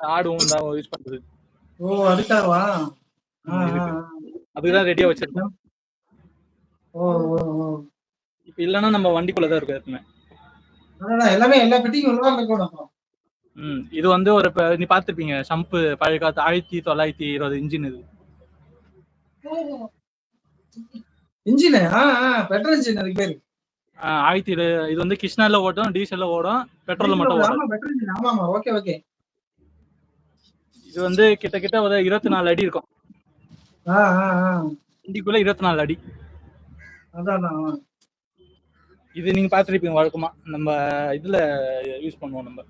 ஆடும் தான் யூஸ் பண்றது? ஓ அதுக்காகவா. அதுதான் ரெடியா வச்சிருக்கோம். ஓ ஓ ஓ. இப்ப இல்லைன்னா நம்ம வண்டிக்குள்ள தான் இருக்கும் எப்பவுமே. எல்லாமே எல்லா பெட்டியும் உள்ளதான் இருக்கணும் அப்போ. ம் இது வந்து ஒரு இப்ப நீ பார்த்திருப்பீங்க ஷம்பு பழைய காலத்து ஆயிரத்தி தொள்ளாயிரத்தி இருபது இன்ஜின் இது. இன்ஜினு? பெட்ரோல் இன்ஜின் அதுக்கு பேரு. ஆயிரத்தி இது வந்து கிருஷ்ணால ஓடும் டீசல்ல ஓடும் பெட்ரோல்ல மட்டும் ஓடும். பெட்ரோல் ஆமா ஆமா ஓகே ஓகே. இது வந்து கிட்டத்தட்ட ஒரு இருபத்தி நாலு அடி இருக்கும். ஆ ஆ ஆ. வண்டிக்குள்ள இருபத்தி நாலு அடி. இது நீங்க பார்த்திருப்பீங்க வழக்கமா. நம்ம இதுல யூஸ் பண்ணுவோம் நம்ம.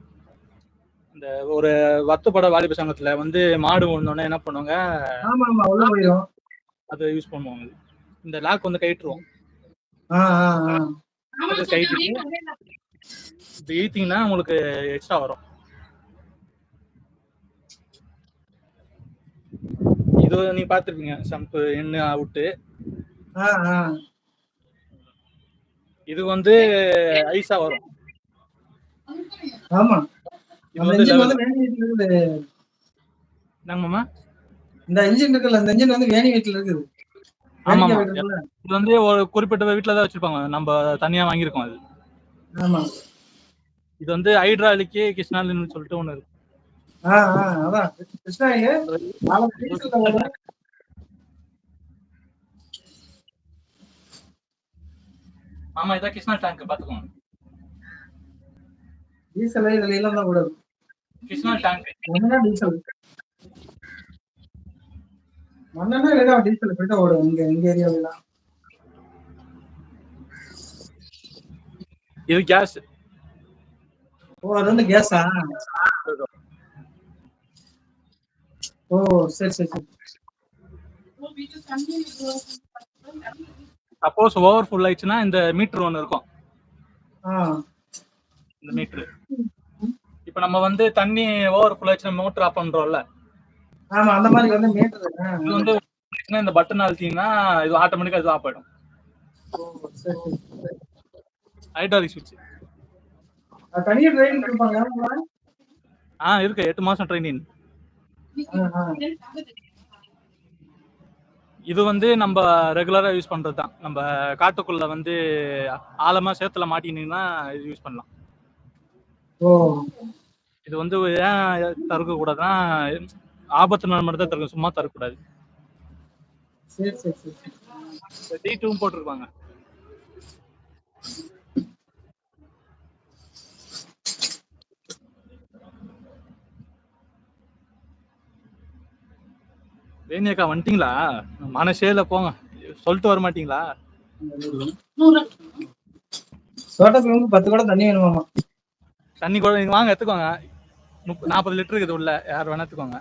இந்த ஒரு வத்துப்பட வாலிப சங்கத்துல வந்து மாடு ஒண்ணோடனே என்ன பண்ணுவாங்க? ஆமா ஆமா உள்ள போயிடும் அதை யூஸ் பண்ணுவாங்க. இது. இந்த லாக் வந்து கயிற்றுவோம். ஆ ஆ ஆ. அது கைட்டு இப்போ ஈத்திங்கன்னா உங்களுக்கு எக்ஸ்ட்ரா வரும். இது நீங்க பார்த்திருப்பீங்க சம்பு எண்ணு அவுட்டு. இது வந்து ஐஸா வரும். ஆமா. இந்த இன்ஜின் இருக்குல்ல இந்த இன்ஜின் வந்து வேணி வீட்டுல இருக்குது. ஆமா? இது வந்து ஒரு குறிப்பிட்ட வீட்டுல தான் வச்சிருப்பாங்க. நம்ம தனியா வாங்கியிருக்கோம் அது. ஆமா. இது வந்து ஹைட்ராலிக்கு கிருஷ்ணாலின்னு சொல்லிட்டு ஒண்ணு இருக்கு. அதான். கிருஷ்ணாயில ஆமா இதான் கிருஷ்ணா டேங்க் பாத்துக்கோங்க டீசல் இதுல எல்லாம் தான் கூடாது கிருஷ்ணா டேங்க் ஒண்ணுனா டீசல் மண்ணெண்ணா இல்லைன்னா டீசல் போயிட்டு ஓடும் இங்க எங்க ஏரியாவில இது கேஸ் ஓ அது வந்து கேஸா ஓ சரி சரி சரி. சப்போஸ் ஓவர் ஃபுல் ஆயிடுச்சுன்னா இந்த மீட்டர் ஒன்று இருக்கும். இந்த மீட்டர் இப்போ நம்ம வந்து தண்ணி ஓவர் ஃபுல் ஆயிடுச்சுன்னா மோட்டர் ஆஃப் பண்றோம்ல. ஆமா அந்த மாதிரி வந்து மீட்டர் இது வந்து இந்த பட்டன் அழுத்திங்கன்னா இது ஆட்டோமேட்டிக்கா இது ஆஃப் ஆயிடும். ஹைட்ராலிக் சுவிட்ச் தனியா ட்ரைனிங் கொடுப்பாங்க? ஆ இருக்கு. எட்டு மாசம் ட்ரைனிங். இது வந்து நம்ம ரெகுலரா யூஸ் பண்றது தான் நம்ம காட்டுக்குள்ள வந்து ஆழமா சேத்துல மாட்டினீங்கன்னா இது யூஸ் பண்ணலாம். இது வந்து ஏன் தடுக்க கூடாதுன்னா ஆபத்து மட்டும் தான் தடுக்கும் சும்மா தரக்கூடாது. டி டூவும் போட்டிருப்பாங்க வேணியக்கா வந்துட்டீங்களா? மனசேல போங்க. சொல்லிட்டு வர மாட்டீங்களா? தோட்டத்துக்கு வந்து பத்து கூட தண்ணி வேணுமாமா தண்ணி கூட நீங்க வாங்க எடுத்துக்கோங்க. நாற்பது லிட்டர் இருக்குது உள்ள. யார் வேணா எடுத்துக்கோங்க.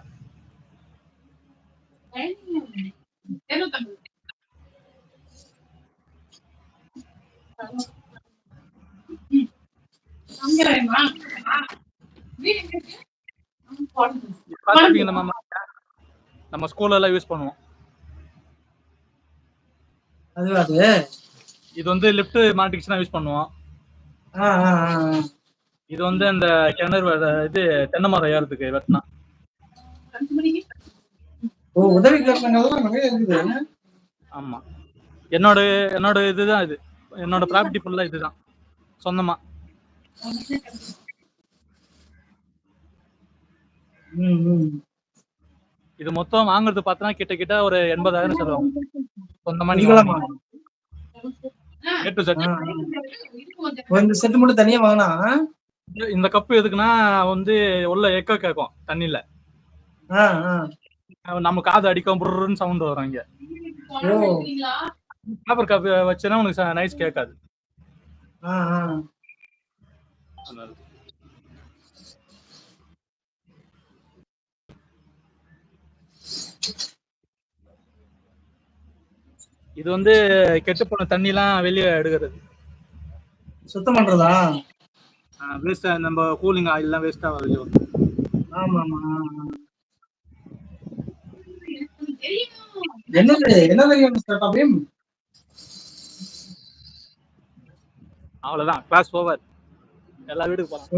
பார்த்துருப்பீங்க நம்ம ஸ்கூல்ல எல்லாம் யூஸ் பண்ணுவோம். அது அது. இது வந்து லிஃப்ட் மாட்டிக்கிச்சுன்னா யூஸ் பண்ணுவோம். இது வந்து அந்த கிணறு வ- இது தென்னை மரம் ஏறதுக்கு வெட்டினா. ஆமா. என்னோட என்னோட இதுதான் இது. என்னோட ப்ராப்பர்ட்டி ஃபுல்லா இதுதான். சொந்தமா. ம் ம். இது மொத்தம் வாங்குறது பார்த்தா கிட்ட கிட்ட ஒரு எண்பதாயிரம் செலவாகும் சொந்தமா நீங்க மட்டும் தனியா வாங்கினா? இந்த கப்பு எதுக்குன்னா வந்து உள்ள எக்கோ கேட்கும் ஆ ஆ. நம்ம காது அடிக்கும் புருன்னு சவுண்ட் வரும் இங்க. பேப்பர் கப் வச்சுன்னா உனக்கு நைஸ் கேட்காது ஆ ஆ அதனால. இது வந்து கெட்டு போன தண்ணிலாம் வெளியே எடுக்கிறது. சுத்தம் பண்றதா? வேஸ்டா நம்ம கூலிங் ஆயில்லாம் வேஸ்டா வெளியே வரும் ஆமா. என்னது அவ்வளவுதான் கிளாஸ் ஓவர் எல்லா வீட்டுக்கு போலாம்.